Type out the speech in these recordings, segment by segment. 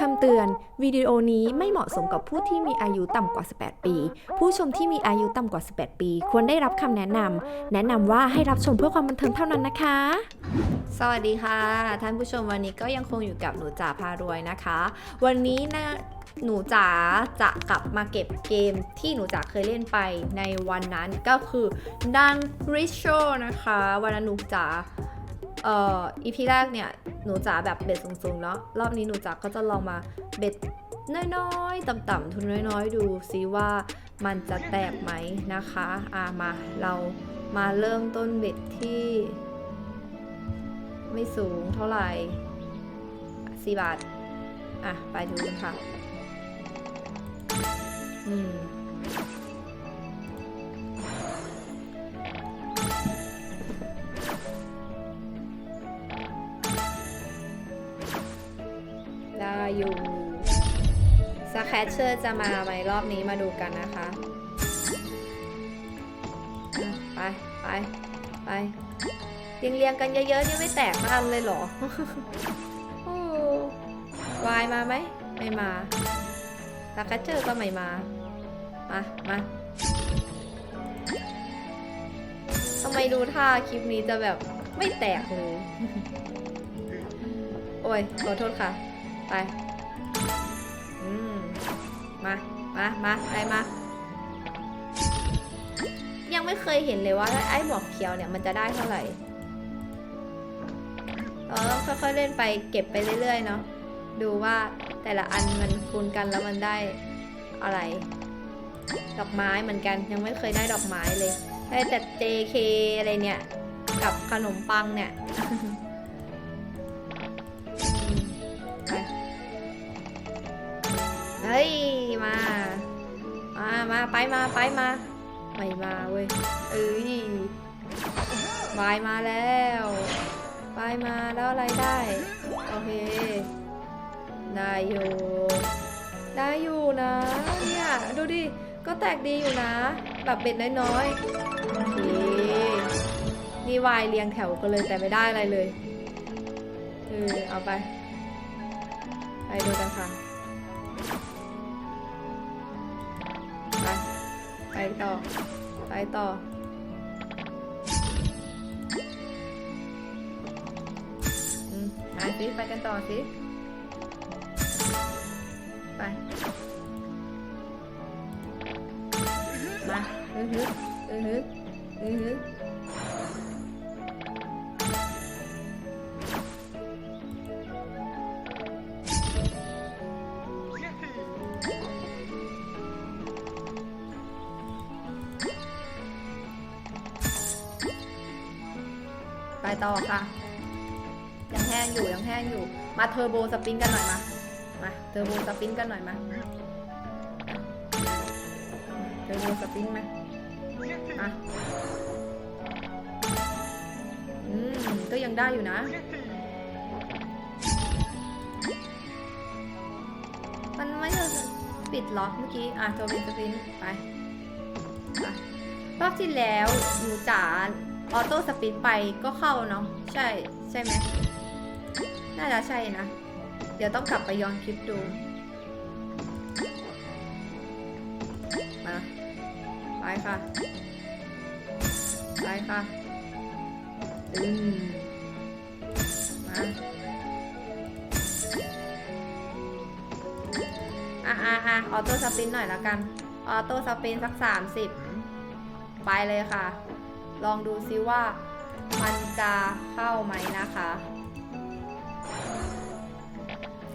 คำเตือน วิดีโอนี้ไม่เหมาะสมกับผู้ที่มีอายุต่ำกว่า 18 ปี ผู้ชมที่มีอายุต่ำกว่า 18 ปี ควรได้รับคำแนะนำ แนะนำว่าให้รับชมเพื่อความบันเทิงเท่านั้นนะคะ สวัสดีค่ะ ท่านผู้ชมวันนี้ก็ยังคงอยู่กับหนูจ๋าพารวยนะคะ วันนี้นะหนูจ๋าจะกลับมาเก็บเกมที่หนูจ๋าเคยเล่นไปในวันนั้นก็คือดันริชโชนะคะ วันนั้นหนูจ๋า เอ่ออีพีแรกเนี่ยหนูจ๋าแบบเบ็ดสูงๆเนาะรอบนี้หนูจ๋าก็จะลองมาเบ็ดน้อยๆ ต่ำๆทุนน้อยๆ ดูซิว่ามันจะแตกไหมนะคะอ่ามาเรามาเริ่มต้นเบ็ดที่ ไม่สูงเท่าไหร่สี่บาท อะ ไปดูกันค่ะ อืม อยู่สแคชเชอร์จะมาไหมรอบนี้มาดูกันนะคะ ไป ไป ไปเรียงเรียงๆกันเยอะๆ นี่ไม่แตกทั้งอันเลยเหรอวายมาไหม ไม่มาสแคชเชอร์ก็ไม่มา มา มาทำไมดูท่าคลิปนี้จะแบบไม่แตกเลย โอ้ย ขอโทษค่ะ ไป มา มา มาไปมา ยังไม่เคยเห็นเลยว่าไอ้หมวกเขียวเนี่ยมันจะได้เท่าไหร่เราต้องค่อยๆเล่นไปเก็บไปเรื่อยๆเนาะ ดูว่าแต่ละอันมันคูณกันแล้วมันได้อะไร ดอกไม้เหมือนกันยังไม่เคยได้ดอกไม้เลย ได้แต่ JK อะไรเนี่ย กับขนมปังเนี่ยไปเฮ้ย มา มา มา ไปมา ไปมา ไม่มาเว้ย เอ้ยวายมาแล้ววายมาแล้วอะไรได้ โอเค ได้อยู่ ได้อยู่นะ เนี่ย ดูดิ ก็แตกดีอยู่นะ แบบเบ็ดน้อยๆ โอเค นี่วายเรียงแถวกันเลยแต่ไม่ได้อะไรเลย เออ เอาไป ไปดูกันค่ะ ต่อ ไปต่อ อืมหายสิไปกันต่อสิ ไป มา อือฮึอือฮึอือฮึ ต่อค่ะ ยังแห้งอยู่ยังแห้งอยู่ มาเทอร์โบสปรินกันหน่อยมา มาเทอร์โบสปรินกันหน่อยมา เทอร์โบสปรินมาอะอืมก็ยังได้อยู่นะ มันไม่ได้ปิดล็อกเมื่อกี้ อะเทอร์โบสปรินไปรอบที่แล้วหนูจ๋า ออโต้สปินไปก็เข้าเนาะใช่ใช่ไหมน่าจะใช่นะ เดี๋ยวต้องกลับไปย้อนคลิปดูมาไปค่ะไปค่ะอืมมาอะอะอะออโต้สปินหน่อยแล้วกัน ออโต้สปินสักสามสิบไปเลยค่ะ ลองดูซิว่ามันจะเข้าไหมนะคะ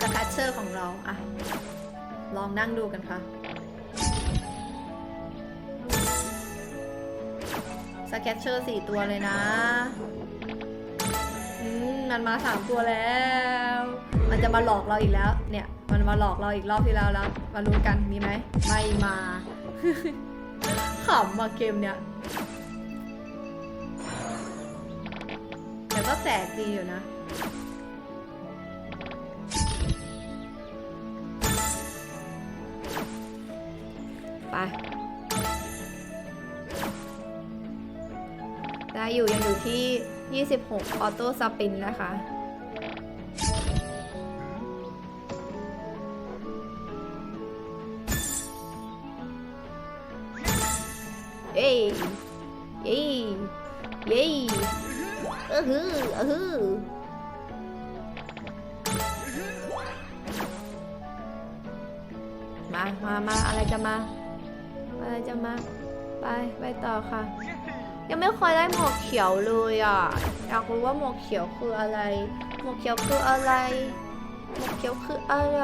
สคัตเชอร์ของเราอะลองนั่งดูกันค่ะ สแคตเชอร์สี่ตัวเลยนะมมันมาสามตัวแล้ว มันจะมาหลอกเราอีกแล้ว เนี่ย มันมาหลอกเราอีกรอบที่แล้วแล้ว มารู้กัน มีไหม ไม่มา ขำมาเกมเนี่ย ก็แสกดีอยู่นะไปได้อยู่ยังอยู่ที่ 26 ออโต้สปินนะคะเอ้ จะมาอะไรจะมา ไปไปต่อค่ะ ยังไม่เคยได้หมวกเขียวเลยอะอยากรู้ว่าหมวกเขียวคืออะไร หมวกเขียวคืออะไร หมวกเขียวคืออะไร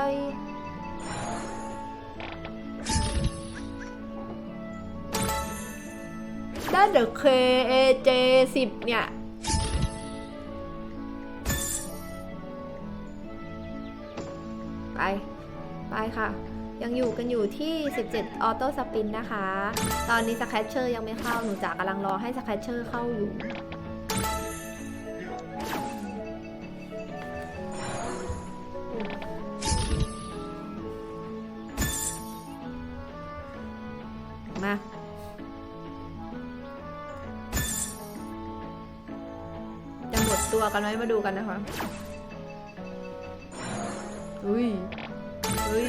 ได้เดอะ KAJ 10เนี่ยไป ไปค่ะ ยังอยู่กันอยู่ที่ 17 ออโต้สปินนะคะ ตอนนี้สแคชเชอร์ยังไม่เข้า หนูจ๋ากำลังรอให้สแคชเชอร์เข้าอยู่ มา จะหมดตัวกันไหมมาดูกันนะคะ อุ้ย ย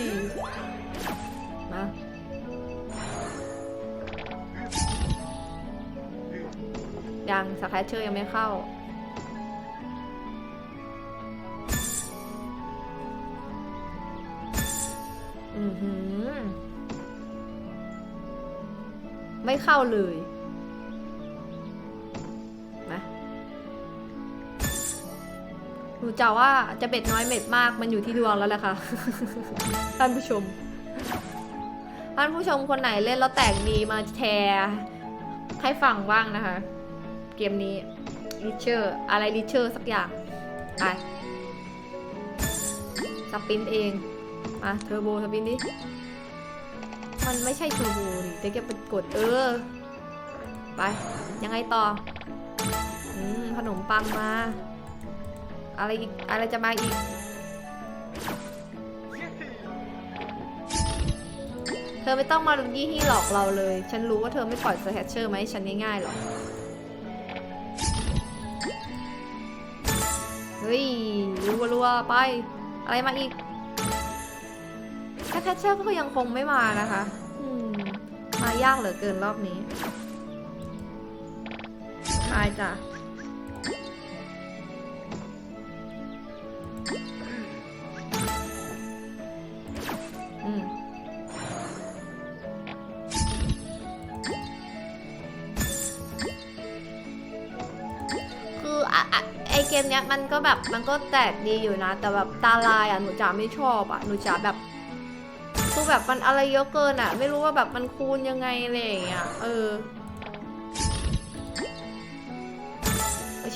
มายังสแครเชอร์ยังไม่เข้า อือหือ ไม่เข้าเลย นูจะว่าจะเบ็ดน้อยเม็ดมากมันอยู่ที่ดวงแล้วแหละค่ะท่านผู้ชมท่านผู้ชมคนไหนเล่นแล้วแตกดีมาแชร์ให้ฟังบ้างนะคะ เกมนี้ลิเชอร์อะไรลิเชอร์สักอย่างไปสปินเองมาเทอร์โบสปินดิมันไม่ใช่เทอร์โบนี่แต่แกไปกดเออ ไป ยังไงต่อ อืม ขนมปังมา อะไรอีก อะไรจะมาอีก เธอไม่ต้องมายี่ที่หลอกเราเลย ฉันรู้ว่าเธอไม่ปล่อยสแคชเชอร์มาให้ฉันง่ายๆหรอกเฮ้ยรัวๆไป อะไรมาอีกแค่แคชเชอร์ก็ยังคงไม่มานะคะมายากเหลือเกินรอบนี้ตายจ้ะ นี้ยมันก็แบบมันก็แตกดีอยู่นะ แต่แบบตาลายอะหนูจ๋าไม่ชอบอะหนูจ๋าแบบคือแบบมันอะไรเยอะเกินอะ ไม่รู้ว่าแบบมันคูณยังไงอะไรอย่างเงี้ยเออ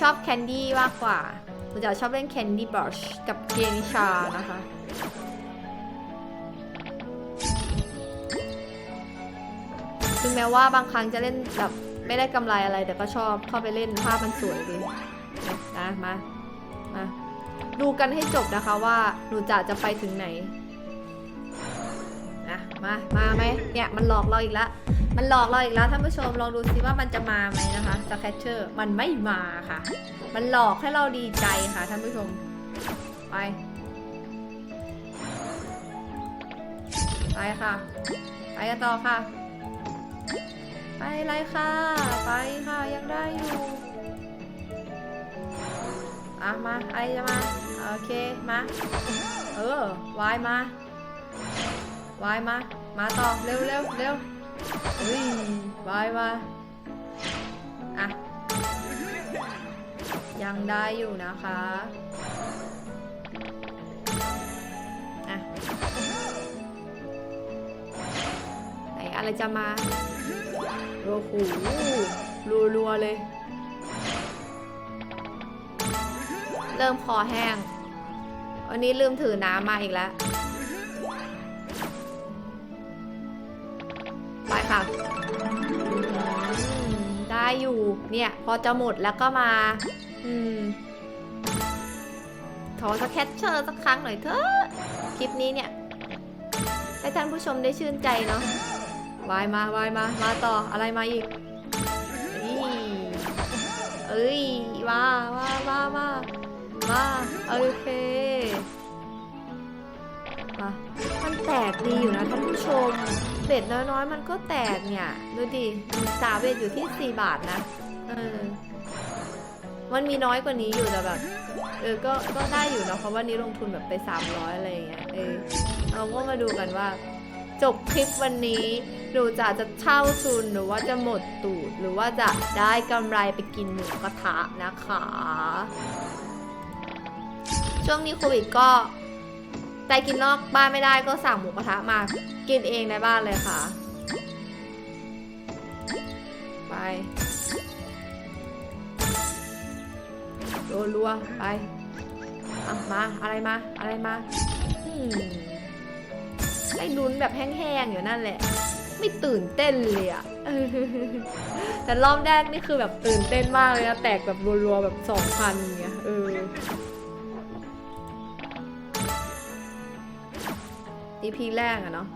ชอบแคนดี้มากกว่าหนูจ๋าชอบเล่นแคนดี้บรัชกับเจนิชานะคะ ถึงแม้ว่าบางครั้งจะเล่นแบบไม่ได้กำไรอะไรแต่ก็ชอบเข้าไปเล่นภาพมันสวยดี นะมา มา ดูกันให้จบนะคะว่าหนูจะจะไปถึงไหนนะมา มาไหมเนี่ยมันหลอกเราอีกแล้ว มันหลอกเราอีกแล้วท่านผู้ชมลองดูซิว่ามันจะมาไหมนะคะสแคชเชอร์ มันไม่มาค่ะ มันหลอกให้เราดีใจค่ะท่านผู้ชม ไป ไปค่ะ ไปกันต่อค่ะ ไปเลยค่ะ ไปค่ะยังได้อยู่ อะมาไอจะมา โอเค มา เออวายมาวายมา มาต่อ เร็วเร็วเร็วอุ้ยวายมา อะ ยังได้อยู่นะคะอะไหนอะไรจะมาโอ้โหรัวๆเลย เริ่มคอแห้ง วันนี้ลืมถือน้ำมาอีกแล้วไปค่ะได้อยู่เนี่ย พอจะหมดแล้วก็มา อืมขอสแคชเชอร์สักครั้งหน่อยเถอะคลิปนี้เนี่ยให้ท่านผู้ชมได้ชื่นใจเนาะวายมาวายมา มาต่ออะไรมาอีกอีเอ้ยมามามามา มาโอเค มา มันแตกดีอยู่นะท่านผู้ชม เบ็ดน้อยๆ มันก็แตกเนี่ย ดูดิสาเบ็ดอยู่ที่ 4 บาทนะ เออ มันมีน้อยกว่านี้อยู่แต่แบบ เออ ก็ ก็ได้อยู่นะเพราะว่านี้ลงทุนแบบไป 300 อะไรอย่างเงี้ย เออ เราก็มาดูกันว่า จบคลิปวันนี้หนูจะจะเช่าทุนหรือว่าจะหมดตูด หรือว่าจะได้กำไรไปกินหมูกระทะนะคะ ช่วงนี้โควิดก็ไปกินนอกบ้านไม่ได้ก็สั่งหมูกระทะมา กินเองในบ้านเลยค่ะ ไปรัวๆไปอะมาอะไรมา อะไรมาอืมได้ลุ้นแบบแห้งๆอยู่นั่นแหละ ไม่ตื่นเต้นเลยอะแต่รอบแรกนี่คือแบบตื่นเต้นมากเลยนะ แตกแบบรัวๆแบบสองพันอย่างเงี้ยเออ EP แรกอะเนาะ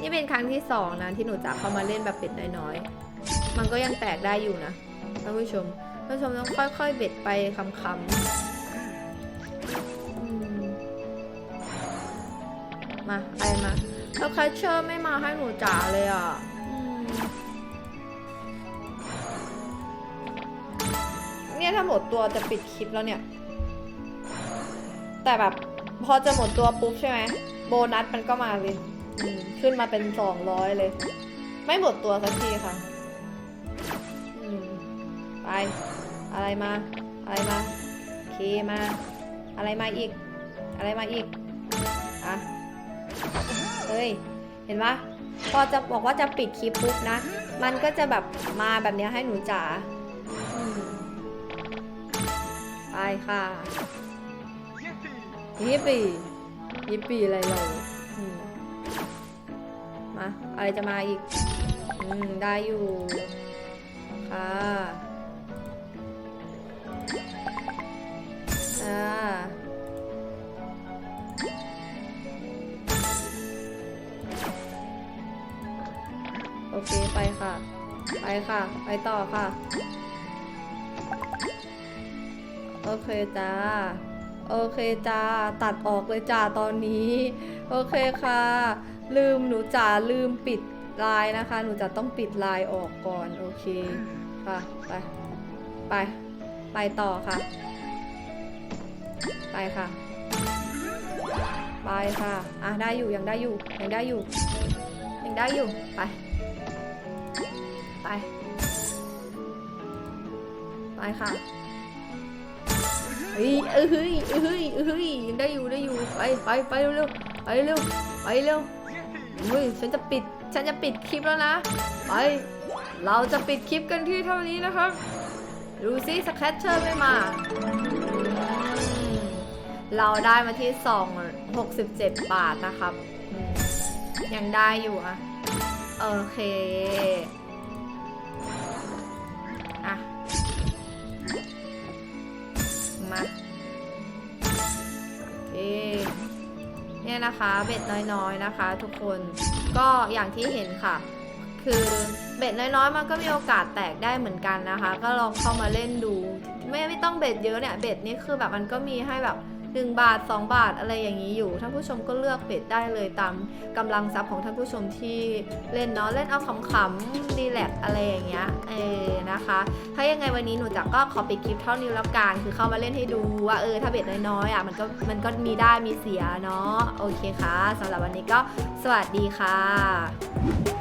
นี่เป็นครั้งที่สองนะที่หนูจะเข้ามาเล่นแบบเป็ดน้อยๆ มันก็ยังแตกได้อยู่นะท่านผู้ชมท่านผู้ชมต้องค่อยๆ เบ็ดไปคำๆมาไอมาแล้วแคชเชอร์ไม่มาให้หนูจ๋าเลยอะเนี่ยถ้าหมดตัวจะปิดคลิปแล้วเนี่ย แต่แบบ พอจะหมดตัวปุ๊บใช่ไหมโบนัสมันก็มาเลยขึ้นมาเป็นสองร้อยเลย ไม่หมดตัวสักทีค่ะไปอะไรมา อะไรมาเคมา อะไรมาอีก อะไรมาอีกอะเฮ้ย เห็นปะพอจะบอกว่าจะปิดคลิปปุ๊บนะ มันก็จะแบบมาแบบนี้ให้หนูจ๋าไปค่ะ ยิปปี้ยิปปี้อะไรเรามมา อะไรจะมาอีก อืม ได้อยู่ ค่ะอ่าโอเค ไปค่ะ ไปค่ะ ไปต่อค่ะ โอเคจ้า โอเคจ้าตัดออกเลยจ้าตอนนี้ โอเคค่ะ ลืมหนูจ๋าลืมปิดไลน์นะคะ หนูจะต้องปิดไลน์ออกก่อน โอเคค่ะไปไป ไปต่อค่ะ ไปค่ะ ไปค่ะ อะได้อยู่ยังได้อยู่ยังได้อยู่ยังได้อยู่ไป ไป ไปค่ะ เฮ้ยเอ้ยเฮ้ยเอ้ยเฮ้ยเฮ้ยยังได้อยู่ได้อยู่ไปไปไปเร็วๆไปเร็วไปเร็วเฮ้ยฉันจะปิดฉันจะปิดคลิปแล้วนะไปเราจะปิดคลิปกันที่เท่านี้นะครับดูซิสแคตเชอร์ไม่มา เราได้มาที่ 2 67 บาทนะครับ ยังได้อยู่อะโอเค เอเคเนี่ยนะคะเบ็ดน้อยๆนะคะ ทุกคนก็อย่างที่เห็นค่ะ คือเบ็ดน้อยๆ มันก็มีโอกาสแตกได้เหมือนกันนะคะ ก็ลองเข้ามาเล่นดู ไม่ไม่ต้องเบ็ดเยอะเนี่ยเบ็ดนี่คือแบบมันก็มีให้แบบ 1 บาท 2 บาทอะไรอย่างนี้อยู่ท่านผู้ชมก็เลือกเบ็ดได้เลยตามกำลังทรัพย์ของท่านผู้ชมที่เล่นเนาะเล่นเอาขำๆดีแลกอะไรอย่างเงี้ยเออนะคะ ถ้ายังไงวันนี้หนูจักก็ขอปิดคลิปเท่านี้แล้วกันคือเข้ามาเล่นให้ดูว่าเออถ้าเบ็ดน้อยๆอะมันก็มันก็มีได้มีเสียเนาะโอเคค่ะสำหรับวันนี้ก็สวัสดีค่ะ